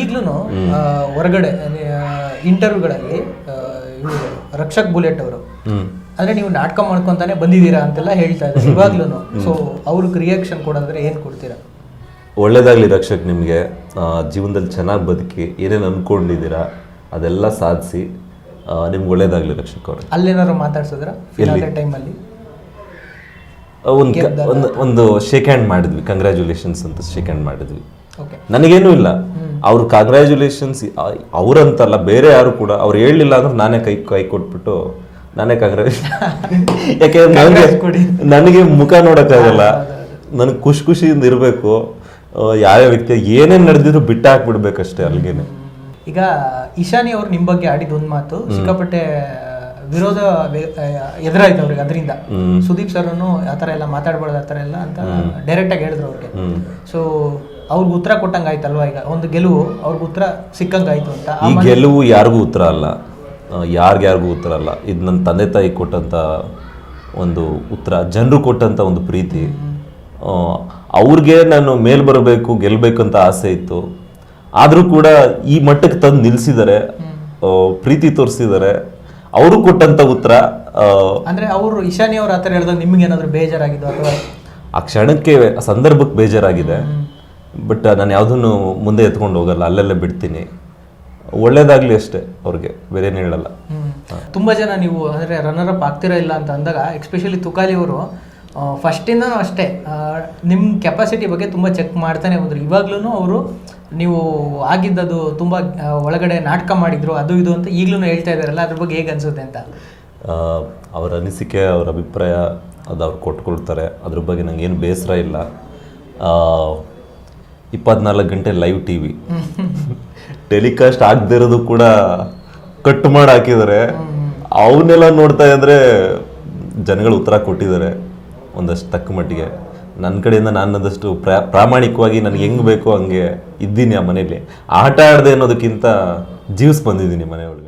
ಈಗ್ಲೂ ಹೊರಗಡೆ ಇಂಟರ್ವ್ಯೂಗಳಲ್ಲಿ ಇವರು ರಕ್ಷಕ್ ಬುಲೆಟ್ ಅವರು. ಅಂದ್ರೆ ನೀವು ನಾಟಕ ಮಾಡ್ಕೊಂತಾನೆ ಬಂದಿದ್ದೀರಾ ಅಂತೆಲ್ಲ ಹೇಳ್ತಾ ಇದ್ದಾರೆ ಇವಾಗ್ಲೂ ಸೊ ಅವ್ರಿಗೆ ರಿಯಾಕ್ಷನ್ ಕೊಡೋದ್ರೆ ಏನ್ ಕೊಡ್ತೀರಾ? ಒಳ್ಳೇದಾಗಲಿ ರಕ್ಷಕ್ ನಿಮಗೆ. ಜೀವನದಲ್ಲಿ ಚೆನ್ನಾಗಿ ಬದುಕಿ ಏನೇನು ಅನ್ಕೊಂಡಿದ್ದೀರಾ ಅದೆಲ್ಲ ಸಾಧಿಸಿ ನಿಮ್ಗೆ ಒಳ್ಳೇದಾಗಲಿ ರಕ್ಷಕ್ ಅವರು. ಅಲ್ಲೇನಾದ್ರು ಮಾತಾಡ್ಸಿದ್ರ? ಟೈಮಲ್ಲಿ ಒಂದು ಒಂದು ಒಂದು ಶೇಕ್ ಹ್ಯಾಂಡ್ ಮಾಡಿದ್ವಿ. ಕಂಗ್ರ್ಯಾಚುಲೇಷನ್ಸ್ ಅಂತ ಶೇಕ್ ಹ್ಯಾಂಡ್ ಮಾಡಿದ್ವಿ. ನನಗೇನೂ ಇಲ್ಲ. ಅವ್ರ ಕಂಗ್ರ್ಯಾಚುಲೇಷನ್ಸ್ ಅವ್ರಂತಲ್ಲ ಬೇರೆ ಯಾರು ಕೂಡ ಅವ್ರು ಹೇಳಲಿಲ್ಲ ಅಂದ್ರೆ ನಾನೇ ಕೈ ಕೈ ಕೊಟ್ಬಿಟ್ಟು ನಾನೇ ಕಂಗ್ರ್ಯಾಚುಲೇಷನ್ ಯಾಕೆಂದ್ರೆ ನನಗೆ ನನಗೆ ಮುಖ ನೋಡೋಕ್ಕಾಗಲ್ಲ. ನನಗೆ ಖುಷಿ ಖುಷಿಯಿಂದ ಇರಬೇಕು. ಯಾವ ವ್ಯಕ್ತಿ ಏನೇನು ನಡೆದಿದ್ರು ಬಿಟ್ಟು ಹಾಕ್ಬಿಡ್ಬೇಕಷ್ಟೇ ಅಲ್ಲಿಗೇನೆ ಈಗ ಇಶಾನಿ ಅವ್ರು ನಿಮ್ಮ ಬಗ್ಗೆ ಆಡಿದ ಒಂದು ಮಾತು ಸಿಕ್ಕಾಪಟ್ಟೆ ವಿರೋಧ ಎದುರಾಯ್ತು ಅವ್ರಿಗೆ ಅದರಿಂದ. ಸುದೀಪ್ ಸರ್ ಆ ಥರ ಎಲ್ಲ ಮಾತಾಡ್ಬಾರ್ದು ಆ ಥರ ಎಲ್ಲ ಅಂತ ಡೈರೆಕ್ಟ್ ಆಗಿ ಹೇಳಿದ್ರು ಅವ್ರಿಗೆ. ಸೊ ಅವ್ರಿಗೆ ಉತ್ತರ ಕೊಟ್ಟಂಗೆ ಆಯ್ತಲ್ವಾ ಈಗ? ಒಂದು ಗೆಲುವು ಅವ್ರಿಗೆ ಉತ್ತರ ಸಿಕ್ಕಂಗಾಯ್ತು ಅಂತ. ಈ ಗೆಲುವು ಯಾರಿಗೂ ಉತ್ತರ ಅಲ್ಲ. ಯಾರಿಗ್ಯಾರಿಗೂ ಉತ್ತರ ಅಲ್ಲ. ಇದು ನನ್ನ ತಂದೆ ತಾಯಿ ಕೊಟ್ಟಂಥ ಒಂದು ಉತ್ತರ ಜನರು ಕೊಟ್ಟಂಥ ಒಂದು ಪ್ರೀತಿ. ಆ, ಅವ್ರಿಗೆ ನಾನು ಮೇಲ್ ಬರಬೇಕು ಗೆಲ್ಲಬೇಕು ಅಂತ ಆಸೆ ಇತ್ತು. ಆದರೂ ಕೂಡ ಈ ಮಟ್ಟಕ್ಕೆ ತಂದು ನಿಲ್ಲಿಸಿದ್ದಾರೆ ಪ್ರೀತಿ ತೋರಿಸಿದ್ದಾರೆ ಅವರು ಕೊಟ್ಟಂಥ ಉತ್ತರ ಆ, ಅಂದ್ರೆ ಅವರು ಇಶಾನಿ ಅವ್ರ ಆ ಥರ ಹೇಳಿದಾಗ ನಿಮ್ಗೆ ಏನಾದ್ರು ಬೇಜಾರಾಗಿದ್ದು ಅಥವಾ? ಆ ಕ್ಷಣಕ್ಕೆ ಆ ಸಂದರ್ಭಕ್ಕೆ ಬೇಜಾರಾಗಿದೆ. ಬಟ್ ನಾನು ಯಾವುದನ್ನು ಮುಂದೆ ಎತ್ಕೊಂಡು ಹೋಗಲ್ಲ ಅಲ್ಲಲ್ಲೇ ಬಿಡ್ತೀನಿ. ಒಳ್ಳೇದಾಗ್ಲಿ ಅಷ್ಟೇ ಅವ್ರಿಗೆ ಬೇರೆ ಏನು ಹೇಳಲ್ಲ. ತುಂಬ ಜನ ನೀವು ಅಂದರೆ ರನ್ನರ್ ಅಪ್ ಆಗ್ತಿರೋ ಇಲ್ಲ ಅಂತ ಅಂದಾಗ ಎಕ್ಸ್ಪೆಷಲಿ ತುಕಾಲಿ ಅವರು ಫಸ್ಟಿಂದನೂ ಅಷ್ಟೇ ನಿಮ್ಮ ಕೆಪಾಸಿಟಿ ಬಗ್ಗೆ ತುಂಬ ಚೆಕ್ ಮಾಡ್ತಾನೆ ಬಂದರು. ಇವಾಗ್ಲೂ ಅವರು ನೀವು ಆಗಿದ್ದದು ತುಂಬ ಒಳಗಡೆ ನಾಟಕ ಮಾಡಿದ್ರು ಅದು ಇದು ಅಂತ ಈಗಲೂ ಹೇಳ್ತಾ ಇದಾರಲ್ಲ ಅದ್ರ ಬಗ್ಗೆ ಹೇಗೆ ಅನಿಸುತ್ತೆ ಅಂತ? ಅವರ ಅನಿಸಿಕೆ ಅವರ ಅಭಿಪ್ರಾಯ ಅದು ಅವ್ರು ಕೊಟ್ಕೊಳ್ತಾರೆ. ಅದ್ರ ಬಗ್ಗೆ ನನಗೇನು ಬೇಸರ ಇಲ್ಲ. ಇಪ್ಪತ್ನಾಲ್ಕು ಗಂಟೆ ಲೈವ್ ಟಿ ವಿ ಟೆಲಿಕಾಸ್ಟ್ ಆಗದಿರೋದು ಕೂಡ ಕಟ್ ಮಾಡಿ ಹಾಕಿದ್ದಾರೆ ಅವನ್ನೆಲ್ಲ ನೋಡ್ತಾ ಇದ್ರೆ ಜನಗಳು ಉತ್ತರ ಕೊಟ್ಟಿದ್ದಾರೆ ಒಂದಷ್ಟು ತಕ್ಕ ಮಟ್ಟಿಗೆ. ನನ್ನ ಕಡೆಯಿಂದ ನಾನದಷ್ಟು ಪ್ರಾ, ಪ್ರಾಮಾಣಿಕವಾಗಿ ನನಗೆ ಹೆಂಗೆ ಬೇಕೋ ಹಂಗೆ ಇದ್ದೀನಿ ಆ ಮನೇಲಿ ಆಟ ಆಡದೆ ಅನ್ನೋದಕ್ಕಿಂತ ಜೀವ್ಸ್ ಬಂದಿದ್ದೀನಿ ಮನೆ ಒಳಗೆ